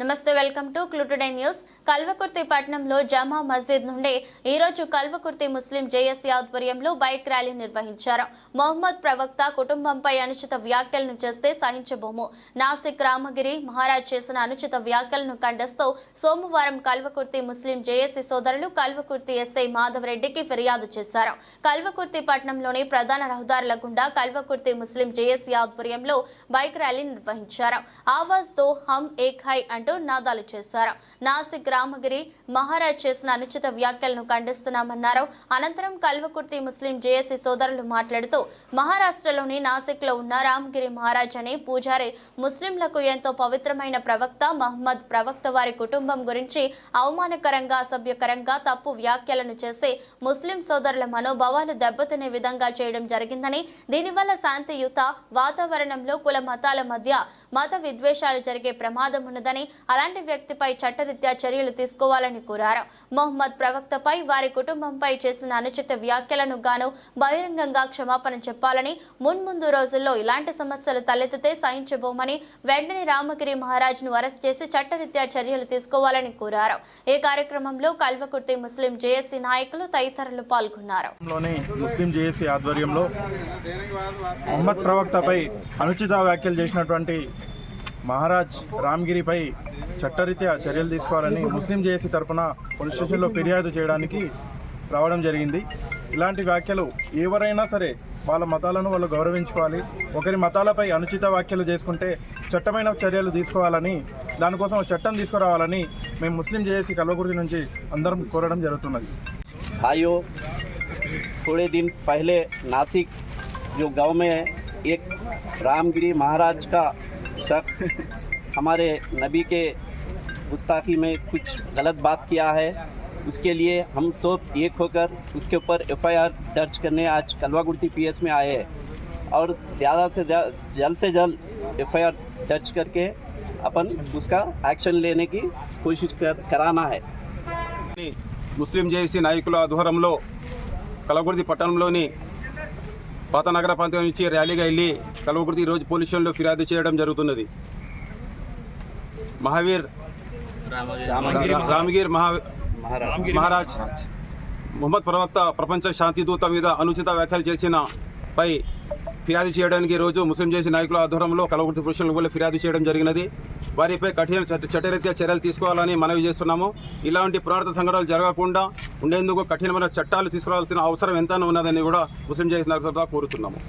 నమస్తే welcome to Clue Today news. Kalwakurthy పట్టణంలో జమా మస్జిద్ నుండి ఈ రోజు కల్వకుర్తి ముస్లిం జేఎస్సీ ఆధ్వర్యంలో బైక్ ర్యాలీ నిర్వహించారు. మొహమ్మద్ ప్రవక్త కుటుంబంపై అనుచిత వ్యాఖ్యలను చేస్తే సహించబోము. నాసిక్ రామగిరి మహారాజ్ చేసిన అనుచిత వ్యాఖ్యలను ఖండిస్తూ సోమవారం కల్వకుర్తి ముస్లిం జేఎస్సీ సోదరులు కల్వకుర్తి ఎస్ఐ మాధవరెడ్డికి ఫిర్యాదు చేశారు. కల్వకుర్తి పట్టణంలోని ప్రధాన రహదారుల గుండా కల్వకుర్తి ముస్లిం జేఎస్సీ ఆధ్వర్యంలో బైక్ ర్యాలీ నిర్వహించారు. ఆవాజ్ దో హమ్ ఏక్ హై అంటూ నాదాలు చేశారు. నాసిక్ రామగిరి మహారాజ్ చేసిన అనుచిత వ్యాఖ్యలను ఖండిస్తున్నామన్నారు. అనంతరం కల్వకుర్తి ముస్లిం జేఏసీ సోదరులు మాట్లాడుతూ మహారాష్ట్రలోని నాసిక్లో ఉన్న రామగిరి మహారాజ్ అనే పూజారి ముస్లింలకు ఎంతో పవిత్రమైన ప్రవక్త మహమ్మద్ ప్రవక్త వారి కుటుంబం గురించి అవమానకరంగా అసభ్యకరంగా తప్పు వ్యాఖ్యలను చేసి ముస్లిం సోదరుల మనోభావాలు దెబ్బతినే విధంగా చేయడం జరిగిందని దీనివల్ల శాంతియుత వాతావరణంలో కుల మతాల మధ్య మత విద్వేషాలు జరిగే ప్రమాదం ఉన్నదని అలాంటి వ్యక్తిపై చట్టరీత్యా చర్యలు తీసుకోవాలని కోరారు. మొహమ్మద్ ప్రవక్తపై వారి కుటుంబంపై చేసిన అనుచిత వ్యాఖ్యలను గాను బహిరంగంగా క్షమాపణ చెప్పాలని మున్ముందు రోజుల్లో ఇలాంటి సమస్యలు తలెత్తితే సహించబోమని వెంటనే రామగిరి మహారాజ్ను అరెస్ట్ చేసి చట్టరీత్యా చర్యలు తీసుకోవాలని కోరారు. ఈ కార్యక్రమంలో కల్వకుర్తి ముస్లిం జేఏసీ నాయకులు తదితరులు పాల్గొన్నారు. ముస్లిం జేఏసీ ఆధ్వర్యంలో మొహమ్మద్ ప్రవక్తపై అనుచిత వ్యాఖ్యలు చేసినటువంటి మహారాజ్ రామ్గిరిపై చట్టరీత్యా చర్యలు తీసుకోవాలని ముస్లిం జేఏసీ తరపున పోలీస్ స్టేషన్లో ఫిర్యాదు చేయడానికి రావడం జరిగింది ఇలాంటి వ్యాఖ్యలు ఎవరైనా సరే వాళ్ళ మతాలను వాళ్ళు గౌరవించుకోవాలి ఒకరి మతాలపై అనుచిత వ్యాఖ్యలు చేసుకుంటే చట్టమైన చర్యలు తీసుకోవాలని దానికోసం ఒక చట్టం తీసుకురావాలని మేము ముస్లిం జేఏసీ కల్వకుర్తి నుంచి అందరం కోరడం జరుగుతున్నది भाइयों थोड़े दिन पहले नासिक जो गांव में एक रामगिरी महाराज का शख्स हमारे नबी के गुस्ताखी में कुछ गलत बात किया है उसके लिए हम सब एक होकर उसके ऊपर एफआईआर दर्ज करने आज कलवागुड़ती पीएस में आए हैं और ज़्यादा से ज़्यादा जल्द से जल्द एफआईआर दर्ज करके अपन उसका एक्शन लेने की कोशिश कर, कराना है ముస్లిం జేఏసీ నాయకుల ఆధ్వర్యంలో కలవకుర్తి పట్టణంలోని పాత నగర ప్రాంతం నుంచి ర్యాలీగా వెళ్ళి కల్వకుర్తి ఈరోజు పోలీస్ స్టేషన్లో ఫిర్యాదు చేయడం జరుగుతున్నది. మహావీర్ రామగిర్ మహారాజ్. మొహమ్మద్ ప్రవక్త ప్రపంచ శాంతి దూత మీద అనుచిత వ్యాఖ్యలు చేసిన పై ఫిర్యాదు చేయడానికి రోజు ముస్లిం చేసిన నాయకుల ఆధ్వర్యంలో కలవకుర్తి పురుషులు కూడా ఫిర్యాదు చేయడం జరిగినది. వారిపై కఠిన చట్టరీత్యా చర్యలు తీసుకోవాలని మనవి చేస్తున్నాము. ఇలాంటి పురాతన సంఘటనలు జరగకుండా ఉండేందుకు కఠినమైన చట్టాలు తీసుకురావాల్సిన అవసరం ఎంత ఉన్నదని కూడా ముస్లిం చేసి కోరుతున్నాము.